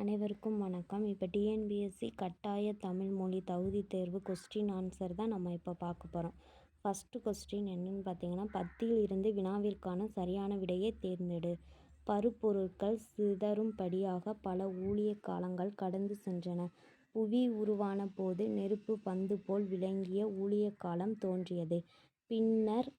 அனைவருக்கும் வணக்கம். இப்போ டிஎன்பிஎஸ்சி கட்டாய தமிழ் மொழி தகுதி தேர்வு கொஸ்டின் ஆன்சர் தான் நம்ம இப்போ பார்க்க போகிறோம் ஃபஸ்ட்டு கொஸ்டின் என்னன்னு பார்த்தீங்கன்னா பத்தில் இருந்து வினாவிற்கான சரியான விடையை தேர்ந்தெடு. பருப்பொருட்கள் சிதறும்படியாக பல ஊழிய காலங்கள் கடந்து சென்றன. புவி உருவான போது நெருப்பு பந்து போல் விளங்கிய ஊழிய காலம் தோன்றியது. பின்னர்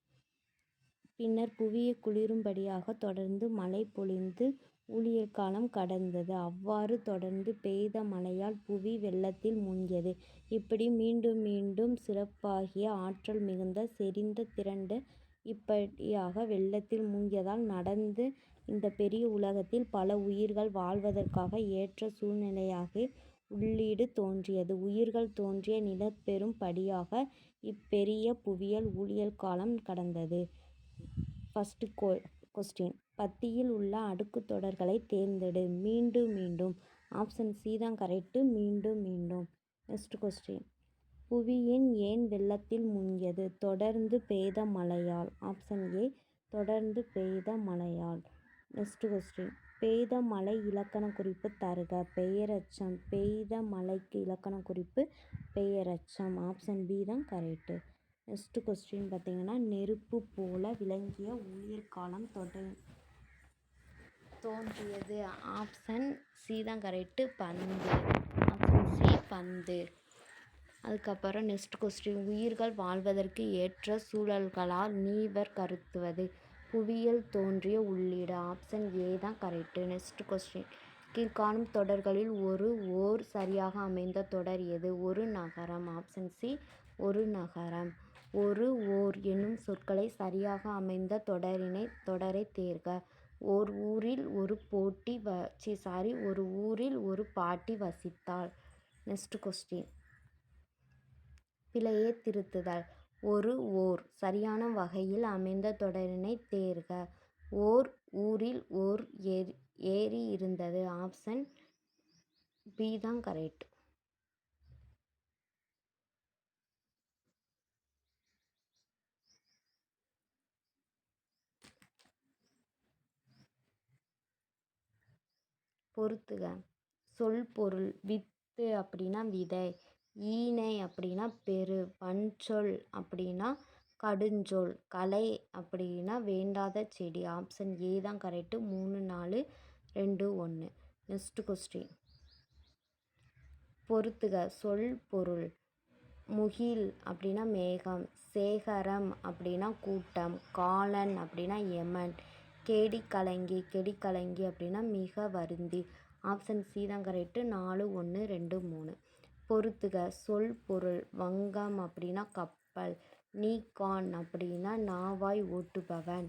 பின்னர் புவியை குளிரும்படியாக தொடர்ந்து மழை பொழிந்து ஊழியர் காலம் கடந்தது. அவ்வாறு தொடர்ந்து பெய்த மழையால் புவி வெள்ளத்தில் மூழ்கியது. இப்படி மீண்டும் மீண்டும் சிறப்பாகிய ஆற்றல் மிகுந்த செறிந்த திரண்டு இப்படியாக வெள்ளத்தில் மூழ்கியதால் நடந்து இந்தப் பெரிய உலகத்தில் பல உயிர்கள் வாழ்வதற்காக ஏற்ற சூழ்நிலையாக உள்ளீடு தோன்றியது. உயிர்கள் தோன்றிய நிலப்பெறும் படியாக இப்பெரிய புவியியல் ஊழியர் காலம் கடந்தது. பத்தியில் உள்ள அடுக்குத் தொடர்களை தேர்ந்தெடு. மீண்டும் மீண்டும் ஆப்ஷன் சி தான் கரெக்டு மீண்டும் மீண்டும். நெக்ஸ்ட் கொஸ்டின் புவியின் ஏன் வெள்ளத்தில் முங்கியது தொடர்ந்து பெய்த மழையால். ஆப்ஷன் ஏ தொடர்ந்து பெய்த மழையால். நெக்ஸ்ட் கொஸ்டின் பெய்த மழை இலக்கண குறிப்பு தருக. பெயரச்சம் பெய்த மழைக்கு இலக்கண குறிப்பு பெயரச்சம் ஆப்ஷன் பி தான் கரெக்டு நெக்ஸ்ட் கொஸ்டின் பார்த்தீங்கன்னா நெருப்பு போல விளங்கிய உயிர்காலம் தொடர் தோன்றியது. ஆப்ஷன் சி தான் கரெக்டு பந்து. ஆப்ஷன் சி பந்து. அதுக்கப்புறம் நெக்ஸ்ட் கொஸ்டின் உயிர்கள் வாழ்வதற்கு ஏற்ற சூழல்களால் நீவர் கருத்துவது புவியியல் தோன்றிய உள்ளீடு. ஆப்ஷன் ஏ தான் கரெக்டு நெக்ஸ்ட் கொஸ்டின் கீழ்காணும் தொடர்களில் ஒரு ஓர் சரியாக அமைந்த தொடர் எது? ஒரு நகரம். ஆப்ஷன் சி ஒரு நகரம். ஒரு ஓர் என்னும் சொற்களை சரியாக அமைந்த தொடரினை தொடரை தேர்க. ஓர் ஊரில் ஒரு போட்டி சி சாரி ஒரு ஊரில் ஒரு பாட்டி வசித்தாள். நெக்ஸ்ட் கொஸ்டின் பிழையை திருத்துதல். ஒரு ஓர் சரியான வகையில் அமைந்த தொடரினை தேர்க. ஓர் ஊரில் ஓர் ஏரி இருந்தது. ஆப்ஷன் பி தான் கரெக்ட். பொறுத்துக. சொல் பொருள் வித்து அப்படின்னா விதை ஈனை அப்படின்னா பெரு வன்சொல் அப்படின்னா கடுஞ்சொல் கலை அப்படின்னா வேண்டாத செடி ஆப்ஷன் ஏ தான் கரெக்ட் மூணு நாலு ரெண்டு ஒன்று நெக்ஸ்ட் கொஸ்டின். பொறுத்துக. சொல் பொருள் முகில் அப்படின்னா மேகம் சேகரம் அப்படின்னா கூட்டம் காலன் அப்படின்னா கேடி கலங்கி கெடி கெடிக்கலங்கி அப்படின்னா மிக வருந்தி. ஆப்ஷன் சி தான் கரெக்டு நாலு ஒன்று ரெண்டு மூணு. பொறுத்துக. சொல் பொருள். வங்கம் அப்படின்னா கப்பல். நீகான் அப்படின்னா நாவாய் ஓட்டுபவன்.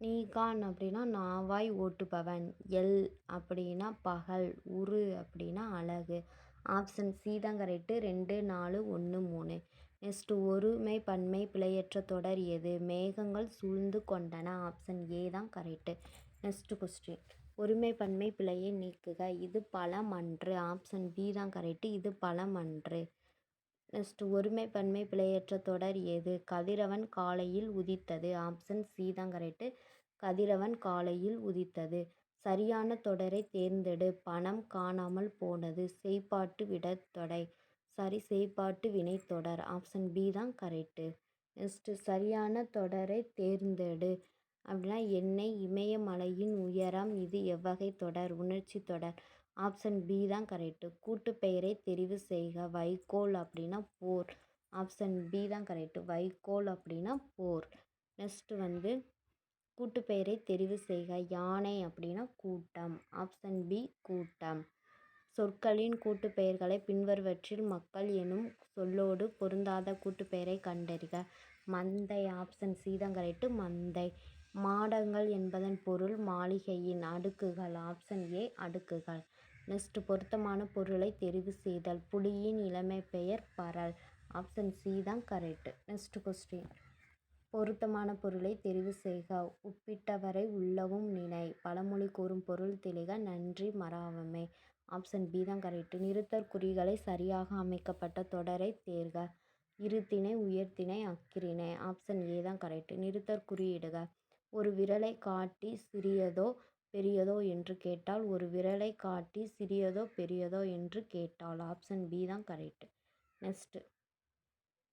நீகான் அப்படின்னா நாவாய் ஓட்டுபவன். எல் அப்படின்னா பகல். உரு அப்படின்னா அழகு. ஆப்ஷன் சி தான் கரெக்டு ரெண்டு நாலு ஒன்று மூணு. நெக்ஸ்ட் ஒருமை பன்மை பிழையற்ற தொடர் எது? மேகங்கள் சூழ்ந்து கொண்டன. ஆப்ஷன் ஏ தான் கரெக்டு நெக்ஸ்ட் கொஸ்டின் ஒருமை பன்மை பிழையை நீக்குக. இது பழமன்று. ஆப்ஷன் பி தான் கரெக்ட். இது பழமன்று. நெக்ஸ்ட் ஒருமை பன்மை பிழையற்ற தொடர் எது? கதிரவன் காலையில் உதித்தது. ஆப்ஷன் சி தான் கரெக்டு கதிரவன் காலையில் உதித்தது. சரியான தொடரை தேர்ந்தெடு. பணம் காணாமல் போனது. செய்பாட்டு தொடை சரி செய்பாட்டு வினைத்தொடர். ஆப்ஷன் பி தான் கரெக்டு நெக்ஸ்ட்டு சரியான தொடரை தேர்ந்தெடு அப்படின்னா எண்ணெய் இமயமலையின் உயரம் இது எவ்வகை தொடர்? உணர்ச்சி தொடர். ஆப்ஷன் பி தான் கரெக்ட்டு கூட்டு பெயரை தெரிவு செய்க. வைக்கோல் அப்படின்னா போர். ஆப்ஷன் பி தான் கரெக்டு வைக்கோல் அப்படின்னா போர். நெக்ஸ்ட்டு வந்து கூட்டுப்பெயரை தெரிவு செய்க. யானை அப்படின்னா கூட்டம். ஆப்ஷன் பி கூட்டம். சொற்களின் கூட்டுப்பெயர்களை பின்வருவற்றில் மக்கள் எனும் சொல்லோடு பொருந்தாத கூட்டுப்பெயரைக் கண்டறிக. மந்தை ஆப்ஷன் சி தான் கரெக்ட் மந்தை. மாடங்கள் என்பதன் பொருள் மாளிகையின் அடுக்குகள். ஆப்ஷன் ஏ அடுக்குகள். நெக்ஸ்ட் பொருத்தமான பொருளைத் தெரிவு செய்தல். புலியின் இளமைப்பெயர் பரல். ஆப்ஷன் சி தான் கரெக்ட். நெக்ஸ்ட் கொஸ்டின் பொருத்தமான பொருளைத் தெரிவு செய்க. உப்பிட்டவரை உள்ளவும் நினை. பழமொழி கூறும் பொருள் தெளிக. நன்றி மறவாமை. ஆப்ஷன் பி தான் கரெக்ட். நிறுத்தற் குறிகளை சரியாக அமைக்கப்பட்ட தொடரைத் தேர்க. இருத்திணை உயர்த்தினை அஃறிணை. ஆப்ஷன் ஏ தான் கரெக்ட். நிறுத்தற் குறியிடுக. ஒரு விரலை காட்டி சிறியதோ பெரியதோ என்று கேட்டால் ஒரு விரலை காட்டி சிறியதோ பெரியதோ என்று கேட்டாள் ஆப்ஷன் பி தான் கரெக்ட் நெக்ஸ்ட்டு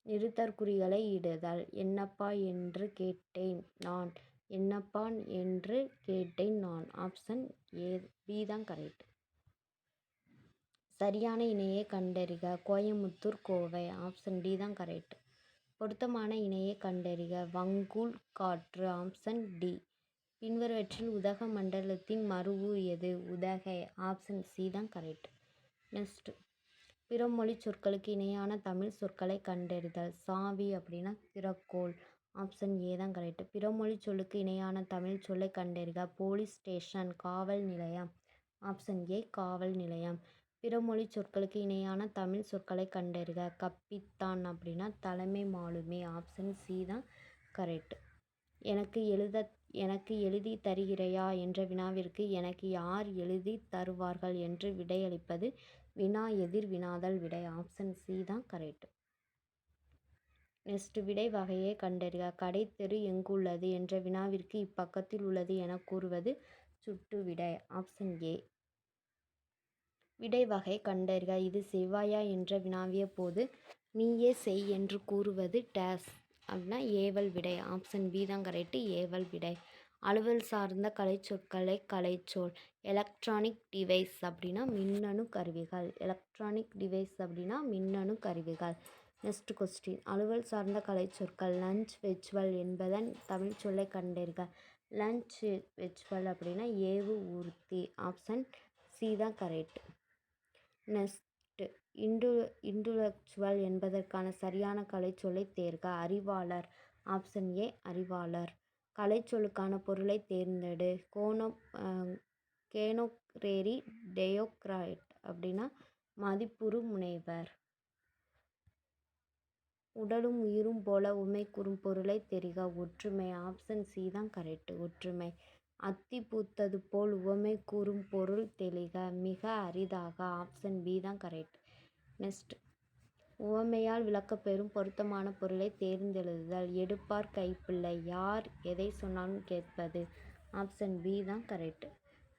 நிறுத்தற்குறிகளை இடுதல் என்னப்பா என்று கேட்டேன் நான் என்னப்பா என்று கேட்டேன் நான் ஆப்ஷன் ஏ பி தான் கரெக்ட் சரியான இணையை கண்டறிக. கோயமுத்தூர் கோவை. ஆப்ஷன் டி தான் கரெக்ட் பொருத்தமான இணையை கண்டறிக. வங்கூல் காற்று. ஆப்ஷன் டி பின்வருவற்றில் உதகமண்டலத்தின் மருவு எது? உதகை. ஆப்ஷன் சி தான் கரெக்ட் நெக்ஸ்ட்டு பிறமொழி சொற்களுக்கு இணையான தமிழ் சொற்களை கண்டறிதல். சாவி அப்படின்னா திறக்கோள். ஆப்ஷன் ஏ தான் கரெக்ட் பிறமொழி சொல்லுக்கு இணையான தமிழ் சொல்லை கண்டறிக. போலீஸ் ஸ்டேஷன் காவல் நிலையம். ஆப்ஷன் ஏ காவல் நிலையம். பிறமொழி சொற்களுக்கு இணையான தமிழ் சொற்களை கண்டறிக. கப்பித்தான் அப்படின்னா தலைமை மாலுமி. ஆப்ஷன் சி தான் கரெக்ட். எனக்கு எழுத எனக்கு எழுதி தருகிறையா என்ற வினாவிற்கு எனக்கு யார் எழுதி தருவார்கள் என்று விடையளிப்பது வினா எதிர் வினாதல் விடை. ஆப்ஷன் சி தான் கரெக்ட். நெக்ஸ்ட் விடை வகையை கண்டறிக. கடைத்தெரு எங்குள்ளது என்ற வினாவிற்கு இப்பக்கத்தில் உள்ளது என கூறுவது சுட்டு விடை. Option A. விடை வகை கண்டறிக. இது செவ்வாயா என்ற வினாவிய போது நீயே செய் என்று கூறுவது டேஸ் அப்படின்னா ஏவல் விடை. ஆப்ஷன் பி தான் கரெக்டு ஏவல் விடை. அலுவல் சார்ந்த கலைச்சொற்களை கலைச்சொல். எலக்ட்ரானிக் டிவைஸ் அப்படின்னா மின்னணு கருவிகள். எலக்ட்ரானிக் டிவைஸ் அப்படின்னா மின்னணு கருவிகள். Next question. அலுவல் சார்ந்த கலைச்சொற்கள் லஞ்ச் வெஜ்வல் என்பதன் தமிழ் சொல்லை கண்டீர்கள் லஞ்ச் வெஜ்வல் அப்படின்னா ஏவு ஊர்த்தி. ஆப்ஷன் சி தான் கரெக்ட் நெஸ்ட் இன்டு இன்டுலெக்சுவல் என்பதற்கான சரியான கலைச்சொல்லை தேர்க. அறிவாளர். Option A அறிவாளர். கலைச்சொல்லுக்கான பொருளை தேர்ந்தெடு. கோனோ கேனோக்ரேரி டெயோக்ரைட் அப்படின்னா மதிப்புறு முனைவர். உடலும் உயிரும் போல உண்மை கூறும் பொருளை தெரிக. ஒற்றுமை. ஆப்ஷன் சி தான் கரெக்டு ஒற்றுமை. அத்தி பூத்தது போல் உவமை கூறும் பொருள் தெளிக மிக அரிதாக ஆப்ஷன் பி தான் கரெக்ட் நெக்ஸ்ட் உவமையால் விளக்கப்பெறும் பொருத்தமான பொருளை தேர்ந்தெழுதுதல். எடுப்பார் கைப்பிள்ளை. யார் எதை சொன்னாலும் கேட்பது. ஆப்ஷன் பி தான் கரெக்ட்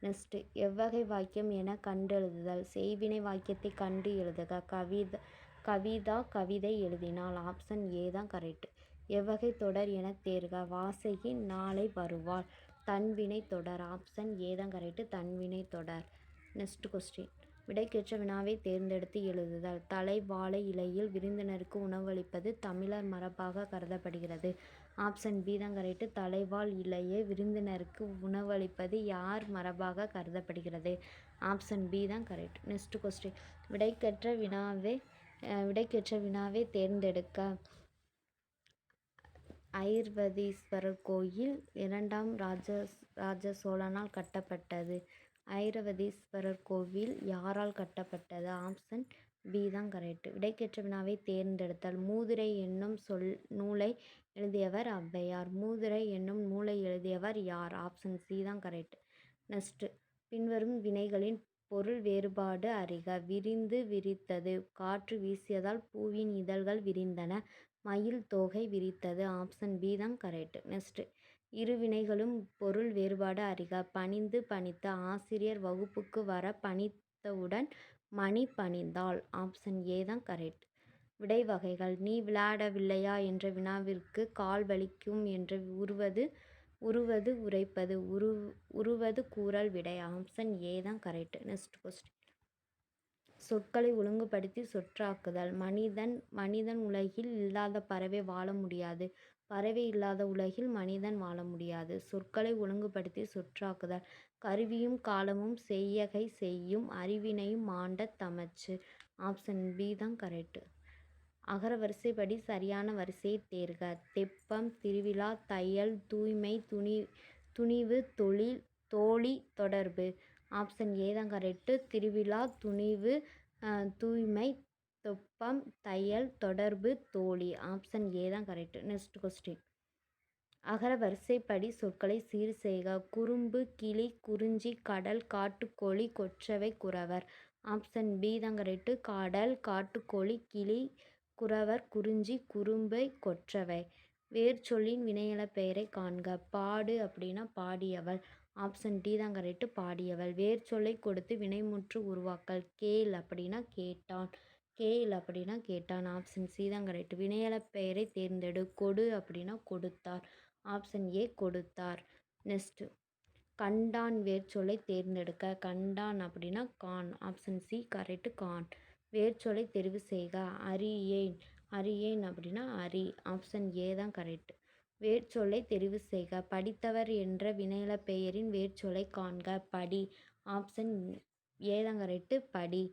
நெக்ஸ்ட் எவ்வகை வாக்கியம் என கண்டெழுதுதல். செய்வினை வாக்கியத்தை கண்டு எழுதுக. கவித கவிதா கவிதை எழுதினால் ஆப்ஷன் ஏ தான் கரெக்ட் எவ்வகை தொடர் என தேர்க. வாசகி நாளை வருவாள். தன்வினை தொடர். ஆப்ஷன் ஏ தான் கரெக்டு. தன்வினை தொடர். நெக்ஸ்ட் கொஸ்டின் விடைக்கேற்ற வினாவை தேர்ந்தெடுத்து எழுதுதல். தலை வாழை இலையில் விருந்தினருக்கு உணவளிப்பது தமிழர் மரபாக கருதப்படுகிறது. ஆப்ஷன் பி தான் கரெக்டு. தலைவாழ் இலையை விருந்தினருக்கு உணவளிப்பது யார் மரபாக கருதப்படுகிறது? ஆப்ஷன் பி தான் கரெக்ட். நெக்ஸ்ட் கொஸ்டின் விடைக்கற்ற வினாவை விடைக்கேற்ற வினாவை தேர்ந்தெடுக்க ஐர்வதீஸ்வரர் கோயில் இரண்டாம் ராஜ ராஜ சோழனால் கட்டப்பட்டது. ஐரவதீஸ்வரர் கோவில் யாரால் கட்டப்பட்டது? ஆப்ஷன் பி தான் கரெக்ட் விடைக்கேற்ற வினாவை தேர்ந்தெடுத்தல். மூதுரை என்னும் சொல் நூலை எழுதியவர் ஔவையார். மூதுரை என்னும் நூலை எழுதியவர் யார்? ஆப்ஷன் சி தான் கரெக்ட் நெக்ஸ்ட் பின்வரும் வினைகளின் பொருள் வேறுபாடு அறிக. விரிந்து விரித்தது. காற்று வீசியதால் பூவின் இதழ்கள் விரிந்தன. மயில் தோகை விரித்தது. ஆப்ஷன் பி தான் கரெக்ட் நெக்ஸ்ட்டு இரு வினைகளும் பொருள் வேறுபாடு அறிக. பணிந்து பணித்த ஆசிரியர் வகுப்புக்கு வர பணித்தவுடன் மணி பணிந்தாள். ஆப்ஷன் ஏ தான் கரெக்ட் விடை வகைகள். நீ விளையாடவில்லையா என்ற வினாவிற்கு கால் வலிக்கும் என்று உருவது உருவது உரைப்பது உரு உருவது கூறல் விடை. ஆப்ஷன் ஏ தான் கரெக்ட் நெக்ஸ்ட் கொஸ்டின் சொற்களை ஒழுங்குபடுத்தி சொற்றாக்குதல். மனிதன் மனிதன் உலகில் இல்லாத பறவை வாழ முடியாது. பறவை இல்லாத உலகில் மனிதன் வாழ முடியாது. சொற்களை ஒழுங்குபடுத்தி சொற்றாக்குதல். கருவியும் காலமும் செய்யகை செய்யும் அறிவினையும் மாண்ட தமச்சு. ஆப்ஷன் பி தான் கரெக்டு. அகர வரிசைப்படி சரியான வரிசையை தேர்க. தெப்பம் திருவிழா தையல் தூய்மை துணி துணிவு தொழில் தோழி தொடர்பு. ஆப்ஷன் ஏ தான் கரெக்டு திருவிழா துணிவு தூய்மை தொப்பம் தையல் தொடர்பு தோழி. ஆப்ஷன் ஏ தான் கரெக்டு நெக்ஸ்ட் கொஸ்டின். அகர வரிசைப்படி சொற்களை சீர் செய்க. குறும்பு கிளி குறிஞ்சி கடல் காட்டுக்கோழி கொற்றவை குறவர். ஆப்ஷன் பி தான் கரெக்டு கடல் காட்டுக்கோழி கிளி குறவர் குறிஞ்சி குறும்பை கொற்றவை. வேர்ச்சொல்லின் வினையெழ பெயரை காண்க. பாடு அப்படின்னா பாடியவள். ஆப்ஷன் டி தான் கரெக்டு பாடியவள். வேர் சொல்லை கொடுத்து வினைமுற்று உருவாக்கல். கேள் அப்படின்னா கேட்டான். கேள் அப்படின்னா கேட்டான். ஆப்ஷன் சி தான் கரெக்ட் வினையளப் பெயரை தேர்ந்தெடு. கொடு அப்படின்னா கொடுத்தார். ஆப்ஷன் ஏ கொடுத்தார். நெக்ஸ்ட்டு கண்டான் வேர்ச்சொல்லை தேர்ந்தெடுக்க. கண்டான் அப்படின்னா கான். ஆப்ஷன் சி கரெக்டு கான். வேர்ச்சொல்லை தெரிவு செய்க. அறியேன் அறியேன் அப்படின்னா அரி. ஆப்ஷன் ஏ தான் கரெக்ட். வேர்ச்சொல்லை தெரிவு செய்க. படித்தவர் என்ற வினையில பெயரின் வேர்ச்சொல்லை காண்க. படி. ஆப்ஷன் ஏ தான் கரெக்டு படி.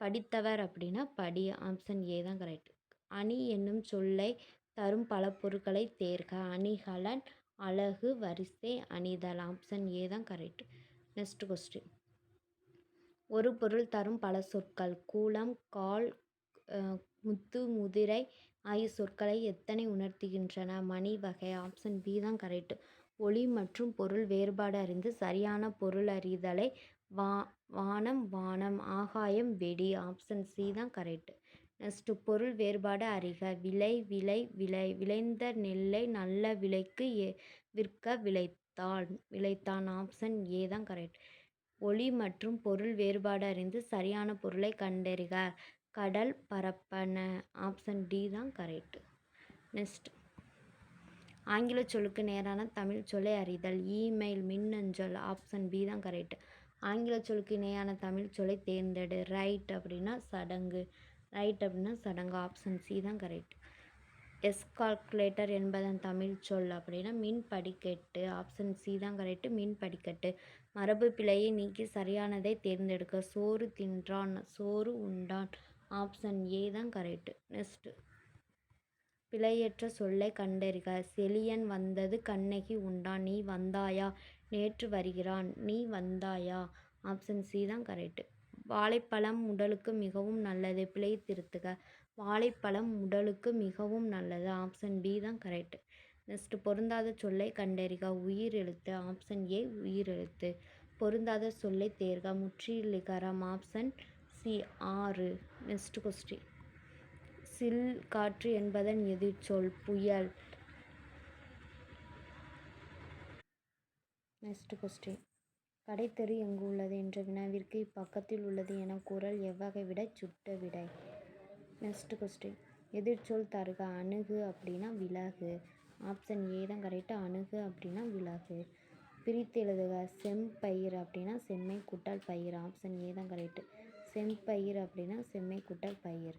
படித்தவர் அப்படின்னா படி. ஆப்ஷன் ஏ தான் கரெக்ட் அணி என்னும் சொல்லை தரும் பல பொருட்களை தேர்க. அணிகலன் அழகு வரிசை அணிதல். ஆப்ஷன் ஏ தான் கரெக்ட் நெக்ஸ்ட் கொஸ்டின். ஒரு பொருள் தரும் பல சொற்கள். கூலம் கால் முத்து முதிரை ஆகிய சொற்களை எத்தனை உணர்த்துகின்றன? மணி வகை ஆப்ஷன் பி தான் கரெக்ட் ஒளி மற்றும் பொருள் வேறுபாடு அறிந்து சரியான பொருள் அறிதலை வா வானம் வானம் ஆகாயம் வெடி ஆப்ஷன் சி தான் கரெக்ட் நெக்ஸ்ட்டு பொருள் வேறுபாடு அறிக. விலை விலை விலை விளைந்த நெல்லை நல்ல விலைக்கு ஏ விற்க விளைத்தான் விளைத்தான் ஆப்ஷன் ஏ தான் கரெக்ட் ஒளி மற்றும் பொருள் வேறுபாடு அறிந்து சரியான பொருளை கண்டறிக. கடல் பரப்பன. ஆப்ஷன் டி தான் கரெக்ட் நெக்ஸ்ட் ஆங்கில சொல்லுக்கு நேரான தமிழ் சொல்லை அறிதல். இமெயில் மின்னஞ்சல் ஆப்ஷன் பி தான் கரெக்ட் ஆங்கில சொல்லுக்கு இணையான தமிழ் சொல்லை தேர்ந்தெடு. ரைட் அப்படின்னா சடங்கு. ரைட் அப்படின்னா சடங்கு. ஆப்ஷன் சி தான் கரெக்ட் எஸ் கால்குலேட்டர் என்பதன் தமிழ் சொல் அப்படின்னா மின் படிக்கட்டு ஆப்ஷன் சி தான் கரெக்டு மின் படிக்கட்டு மரபு பிழையை நீக்கி சரியானதை தேர்ந்தெடுக்க. சோறு தின்றான். சோறு உண்டான். ஆப்ஷன் ஏ தான் கரெக்டு நெக்ஸ்ட்டு. பிழையற்ற சொல்லை கண்டறிக. செலியன் வந்தது கண்ணகி உண்டான் நீ வந்தாயா? நேற்று வருகிறான். நீ வந்தாயா? ஆப்ஷன் சி தான் கரெக்டு வாழைப்பழம் உடலுக்கு மிகவும் நல்லது. பிழை திருத்துக. வாழைப்பழம் உடலுக்கு மிகவும் நல்லது. ஆப்ஷன் பி தான் கரெக்ட் நெக்ஸ்ட் பொருந்தாத சொல்லை கண்டறிக. உயிர் எழுத்து. ஆப்ஷன் ஏ உயிர் எழுத்து. பொருந்தாத சொல்லை தேர்க. முற்றிலிகரம் ஆப்ஷன் சி ஆறு. நெக்ஸ்ட் கொஸ்டின் சில் காற்று என்பதன் எதிர்ச்சொல் புயல். நெக்ஸ்ட் கொஸ்டின் கடைத்தெரு எங்கு உள்ளது என்ற வினாவிற்கு இப்பக்கத்தில் உள்ளது என கூறல் எவ்வகை விடை சுட்ட விடை. நெக்ஸ்ட் கொஸ்டின் எதிர்ச்சொல் தருக அணுகு அப்படின்னா விலகு. ஆப்ஷன் ஏ தான் கரெக்டாக அணுகு அப்படின்னா விலகு. பிரித்து எழுதுக. செம்பயிர் அப்படின்னா செம்மை கூட்டால் பயிர். ஆப்ஷன் ஏ தான் கரெக்டு செம்பயிர் அப்படின்னா செம்மை குட்டல் பயிர்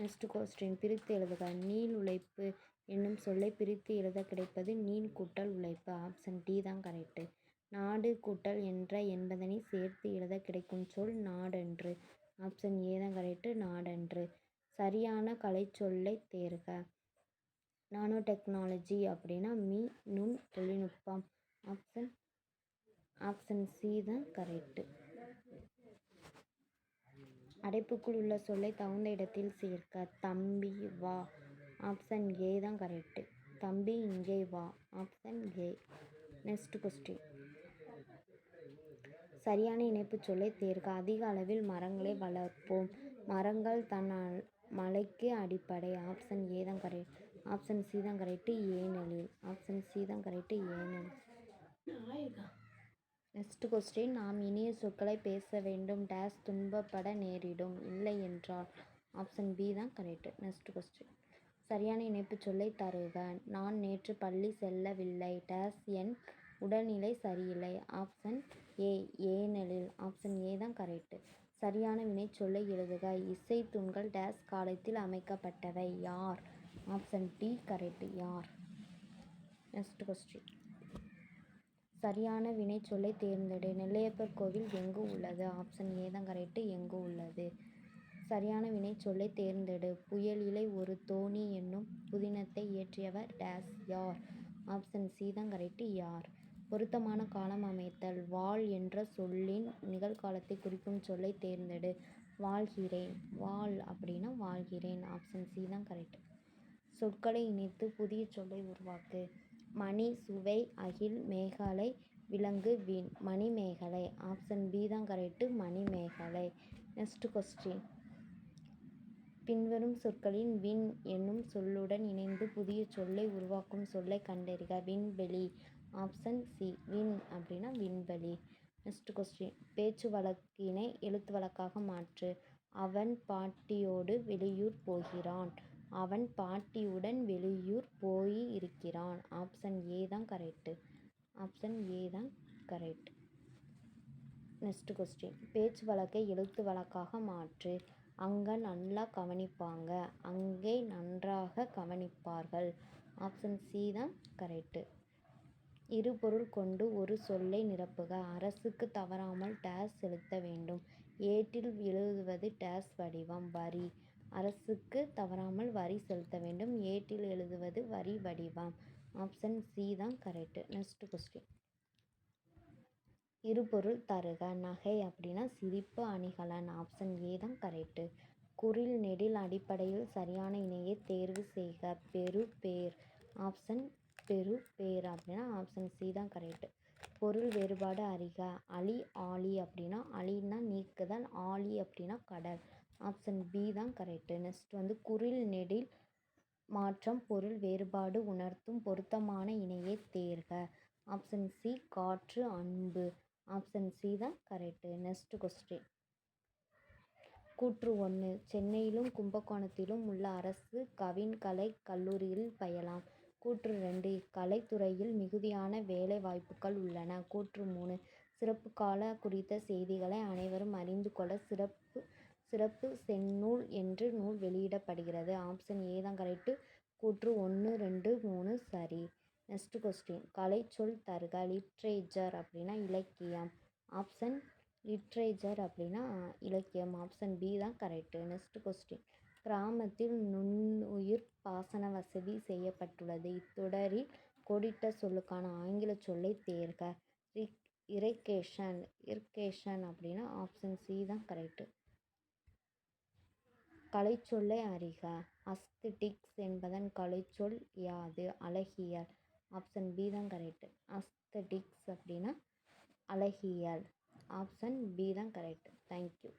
நெக்ஸ்ட் கொஸ்டின் பிரித்து எழுதுக. நீள் உழைப்பு என்னும் சொல்லை பிரித்து எழுத கிடைப்பது நீள் கூட்டல் உழைப்பு. ஆப்ஷன் டி தான் கரெக்டு நாடு கூட்டல் என்ற என்பதனை சேர்த்து எழுத கிடைக்கும் சொல் நாடென்று. ஆப்ஷன் ஏ தான் கரெக்டு நாடென்று. சரியான கலைச்சொல்லை தேர்க. நானோ டெக்னாலஜி அப்படின்னா மீ நுண் தொழில்நுட்பம். ஆப்ஷன் ஆப்ஷன் சி தான் கரெக்டு அடைப்புக்குள் உள்ள சொல்லை தகுந்த இடத்தில் சேர்க்க தம்பி வா. ஆப்ஷன் ஏ தான் கரெக்டு தம்பி இங்கே வா. ஆப்ஷன் ஏ நெக்ஸ்ட் கொஸ்டின் சரியான இணைப்புச் சொல்லை தேர்க. அதிக அளவில் மரங்களை வளர்ப்போம். மரங்கள் தன் மலைக்கு அடிப்படை. ஆப்ஷன் ஏ தான் கரெக்ட் ஆப்ஷன் சி தான் கரெக்டு ஏனெனில். ஆப்ஷன் சி தான் கரெக்டு ஏனெனில். நெக்ஸ்ட் கொஸ்டின் நாம் இனிய சொற்களை பேச வேண்டும். டேஸ் துன்பப்பட நேரிடும். இல்லை என்றால் ஆப்ஷன் பி தான் கரெக்டு நெக்ஸ்ட் கொஸ்டின் சரியான இணைப்புச் சொல்லை தருக. நான் நேற்று பள்ளி செல்லவில்லை. டேஸ் என் உடல்நிலை சரியில்லை. ஆப்ஷன் ஏ ஏனெனில் ஆப்ஷன் ஏ தான் கரெக்டு சரியான வினைச்சொல்லை எழுதுக. இசை தூண்கள் டேஸ் காலத்தில் அமைக்கப்பட்டவை. யார்? ஆப்ஷன் டி கரெக்டு யார்? நெக்ஸ்ட் கொஸ்டின் சரியான வினைச்சொல்லை தேர்ந்தெடு. நெல்லையப்பர் கோவில் எங்கு உள்ளது? ஆப்ஷன் ஏ தான் கரெக்டு எங்கு உள்ளது? சரியான வினைச்சொல்லை தேர்ந்தெடு. புயல் இலை ஒரு தோணி என்னும் புதினத்தை இயற்றியவர் டேஸ் யார்? ஆப்ஷன் சி தான் கரெக்டு யார்? பொருத்தமான காலம் அமைத்தல். வாழ் என்ற சொல்லின் நிகழ்காலத்தை குறிக்கும் சொல்லை தேர்ந்தெடு. வாழ்கிறேன். வாழ் அப்படின்னா வாழ்கிறேன். ஆப்ஷன் சி தான் கரெக்ட் சொற்களை இணைத்து புதிய சொல்லை உருவாக்கு. மணி சுவை அகில் மேகாலை விலங்கு வீண் மணிமேகலை ஆப்ஷன் பி தான் கரெக்டு மணிமேகலை நெக்ஸ்ட் கொஸ்டின் பின்வரும் சொற்களின் விண் என்னும் சொல்லுடன் இணைந்து புதிய சொல்லை உருவாக்கும் சொல்லை கண்டறிக. விண்வெளி ஆப்ஷன் சி விண் அப்படின்னா விண்வெளி நெக்ஸ்ட் கொஸ்டின் பேச்சு வழக்கினை எழுத்து வழக்காக மாற்று. அவன் பாட்டியோடு வெளியூர் போகிறான். அவன் பாட்டியுடன் வெளியூர் போய் இருக்கிறான் ஆப்ஷன் ஏ தான் கரெக்டு ஆப்ஷன் ஏ தான் கரெக்ட் நெக்ஸ்ட் கொஸ்டின் பேச்சு வழக்கை எழுத்து வழக்காக மாற்று. அங்கே நல்லா கவனிப்பாங்க. அங்கே நன்றாக கவனிப்பார்கள். ஆப்ஷன் சி தான் கரெக்டு இரு பொருள் கொண்டு ஒரு சொல்லை நிரப்புக. அரசுக்கு தவறாமல் டேஸ் செலுத்த வேண்டும். ஏட்டில் எழுதுவது டேஸ் வடிவம். வரி. அரசுக்கு தவறாமல் வரி செலுத்த வேண்டும். ஏட்டில் எழுதுவது வரி வடிவம். ஆப்ஷன் சி தான் கரெக்டு நெக்ஸ்ட் கொஸ்டின் இருபொருள் தருக. நகை அப்படின்னா சிரிப்பு அணிகலன். ஆப்ஷன் ஏ தான் கரெக்டு குறில் நெடில் அடிப்படையில் சரியான இணையை தேர்வு செய்க. பெரு பேர். ஆப்ஷன் பெரு பேர் அப்படின்னா ஆப்ஷன் சி தான் கரெக்டு பொருள் வேறுபாடு அறிக. அலி ஆலி அப்படின்னா அலின்னா நீக்குதல். ஆலி அப்படின்னா கடல். ஆப்ஷன் பி தான் கரெக்டு நெக்ஸ்ட் வந்து குரில் நெடில் மாற்றம் பொருள் வேறுபாடு உணர்த்தும் பொருத்தமான இணையை தேர்க. ஆப்ஷன் சி காற்று அன்பு. ஆப்ஷன் சி தான் கரெக்டு நெக்ஸ்ட் கொஸ்டின் கூற்று ஒன்று சென்னையிலும் கும்பகோணத்திலும் உள்ள அரசு கவின்கலை கல்லூரியில் பயலாம். கூற்று ரெண்டு இக்கலைத்துறையில் மிகுதியான வேலை வாய்ப்புகள் உள்ளன. கூற்று மூணு சிறப்பு கால குறித்த செய்திகளை அனைவரும் அறிந்து கொள்ள சிறப்பு சிறப்பு செந்நூல் என்று நூல் வெளியிடப்படுகிறது. ஆப்ஷன் ஏ தான் கரெக்டு. கூற்று ஒன்று ரெண்டு மூணு சரி. நெக்ஸ்ட் கொஸ்டின் சொல் தருக. லிட்ரேச்சர் அப்படின்னா இலக்கியம். ஆப்ஷன் லிட்ரேச்சர் அப்படின்னா இலக்கியம். ஆப்ஷன் பி தான் கரெக்டு. நெக்ஸ்ட் கொஸ்டின் கிராமத்தில் நுண்ணுயிர் பாசன வசதி செய்யப்பட்டுள்ளது. இத்தொடரில் கோடிட்ட சொல்லுக்கான ஆங்கில சொல்லை தேர்க. ரிக் இரிகேஷன் இரிகேஷன் அப்படின்னா ஆப்ஷன் சி தான் கரெக்டு. கலைச்சொல்லை அறிக. அஸ்திடிக்ஸ் என்பதன் கலைச்சொல் யாது? அழகியல். ஆப்ஷன் பி தான் கரெக்டு அஸ்தடிக்ஸ் அப்படின்னா அழகியல். ஆப்ஷன் பி தான் கரெக்டு தேங்க்யூ